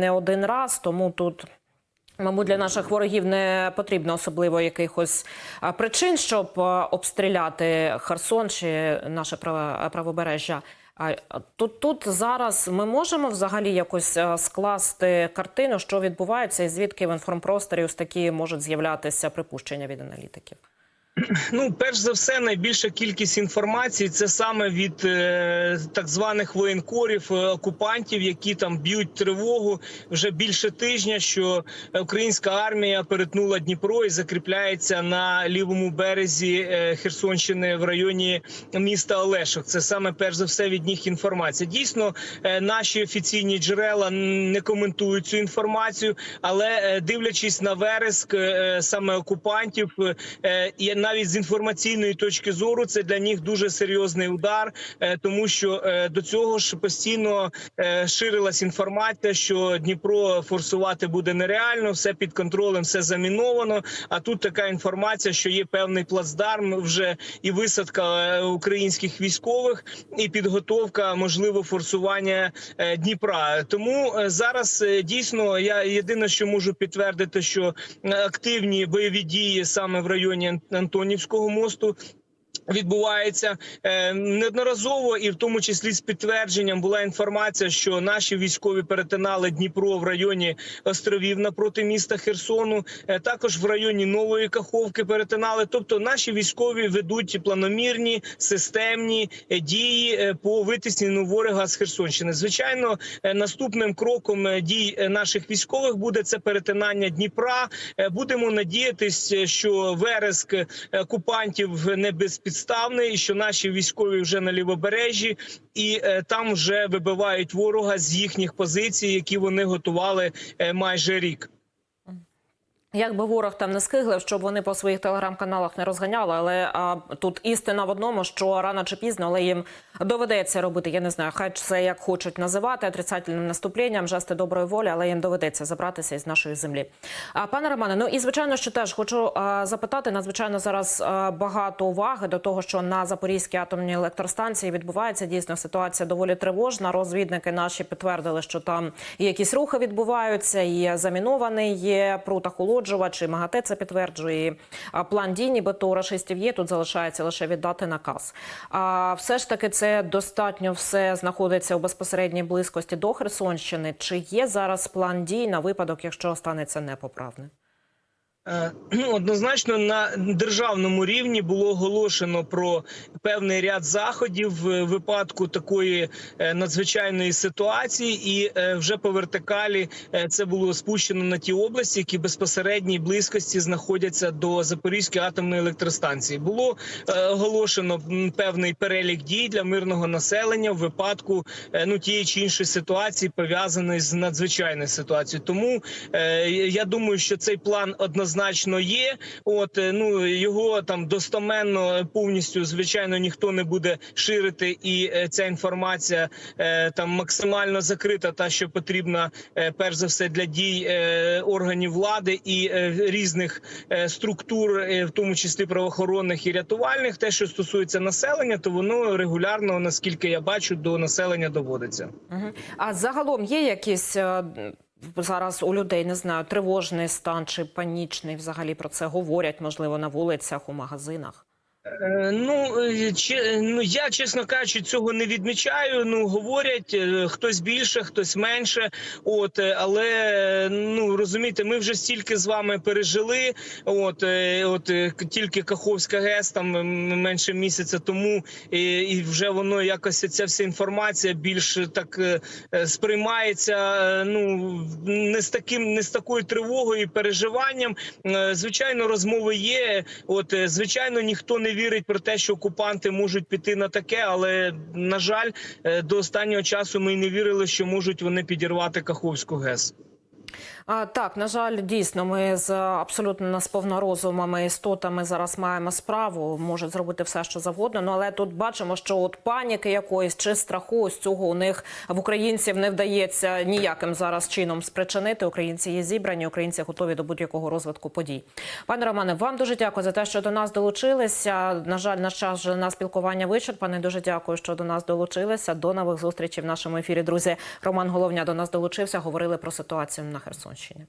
не один раз, тому тут. Мабуть, для наших ворогів не потрібно особливо якихось причин, щоб обстріляти Херсон чи наше право- правобережжя. Тут, тут зараз ми можемо взагалі якось скласти картину, що відбувається, і звідки в інформпросторі ось такі можуть з'являтися припущення від аналітиків. Ну, перш за все, найбільша кількість інформації це саме від е, так званих воєнкорів, е, окупантів, які там б'ють тривогу вже більше тижня, що українська армія перетнула Дніпро і закріпляється на лівому березі е, Херсонщини в районі міста Олешок. Це саме перш за все від них інформація. Дійсно, наші офіційні джерела не коментують цю інформацію, але дивлячись на вереск саме окупантів, і навіть з інформаційної точки зору, це для них дуже серйозний удар, е, тому що е, до цього ж постійно е, ширилась інформація, що Дніпро форсувати буде нереально, все під контролем, все заміновано. А тут така інформація, що є певний плацдарм вже і висадка українських військових, і підготовка можливо форсування Дніпра. Тому зараз дійсно я єдине, що можу підтвердити, що активні бойові дії саме в районі Ан- Антонівського мосту. Відбувається е, неодноразово, і в тому числі з підтвердженням була інформація, що наші військові перетинали Дніпро в районі островів напроти міста Херсону. е, також в районі Нової Каховки перетинали. Тобто, наші військові ведуть планомірні системні е, дії по витісненню ворога з Херсонщини. Звичайно, наступним кроком дій наших військових буде це перетинання Дніпра. Будемо надіятись, що вереск окупантів не безпідставний, що наші військові вже на лівобережжі, і е, там вже вибивають ворога з їхніх позицій, які вони готували е, майже рік. Як би ворог там не скиглив, щоб вони по своїх телеграм-каналах не розганяли, але а, тут істина в одному, що рано чи пізно, але їм доведеться робити. Я не знаю, хай це як хочуть називати отрицательним наступленням, жести доброї волі, але їм доведеться забратися із нашої землі. А пане Романе, ну і звичайно, що теж хочу а, запитати. Надзвичайно зараз а, багато уваги до того, що на Запорізькій атомній електростанції відбувається дійсно ситуація доволі тривожна. Розвідники наші підтвердили, що там якісь рухи відбуваються, і замінований є пруд охолоджувач, і МАГАТЕ це підтверджує. План дій, нібито рашистів є. Тут залишається лише віддати наказ. А все ж таки, це достатньо все знаходиться у безпосередній близькості до Херсонщини. Чи є зараз план дій на випадок, якщо станеться непоправне? Е, однозначно на державному рівні було оголошено про певний ряд заходів в випадку такої е, надзвичайної ситуації, і е, вже по вертикалі е, це було спущено на ті області, які безпосередній близькості знаходяться до Запорізької атомної електростанції. Було е, оголошено певний перелік дій для мирного населення в випадку е, ну тієї чи іншої ситуації, пов'язаної з надзвичайною ситуацією. Тому е, я думаю, що цей план однозначно є. От е, ну його там достоменно е, повністю звичайно ніхто не буде ширити, і е, ця інформація там максимально закрита, та що потрібна перш за все для дій органів влади і різних структур, в тому числі правоохоронних і рятувальних. Те, що стосується населення, то воно регулярно, наскільки я бачу, до населення доводиться. А загалом є якісь зараз у людей не знаю тривожний стан чи панічний? Взагалі про це говорять, можливо, на вулицях, у магазинах. Е, Ну е, че- ну я чесно кажучи, цього не відмічаю. Ну говорять е, хтось більше, хтось менше. От е, але е, ну розумієте, ми вже стільки з вами пережили. От е, от е, тільки Каховська ГЕС там менше місяця тому, і, і вже воно якось ця вся інформація більш так е, е, сприймається. е, Ну не з таким, не з такою тривогою і переживанням. Е, Звичайно, розмови є. От е, звичайно, ніхто не вірить про те, що окупанти можуть піти на таке, але на жаль, е, до останнього часу ми не вірили, що можуть вони підірвати Каховську ГЕС. Так, на жаль, дійсно, ми з абсолютно несповнорозумими істотами зараз маємо справу, можуть зробити все, що завгодно. Ну але тут бачимо, що от паніки якоїсь чи страху ось цього у них в українців не вдається ніяким зараз чином спричинити. Українці є зібрані, українці готові до будь-якого розвитку подій. Пане Романе, вам дуже дякую за те, що до нас долучилися. На жаль, наш час на спілкування вичерпаний. Дуже дякую, що до нас долучилися. До нових зустрічей в нашому ефірі. Друзі, Роман Головня до нас долучився. Говорили про ситуацію на Херсонщині побачення.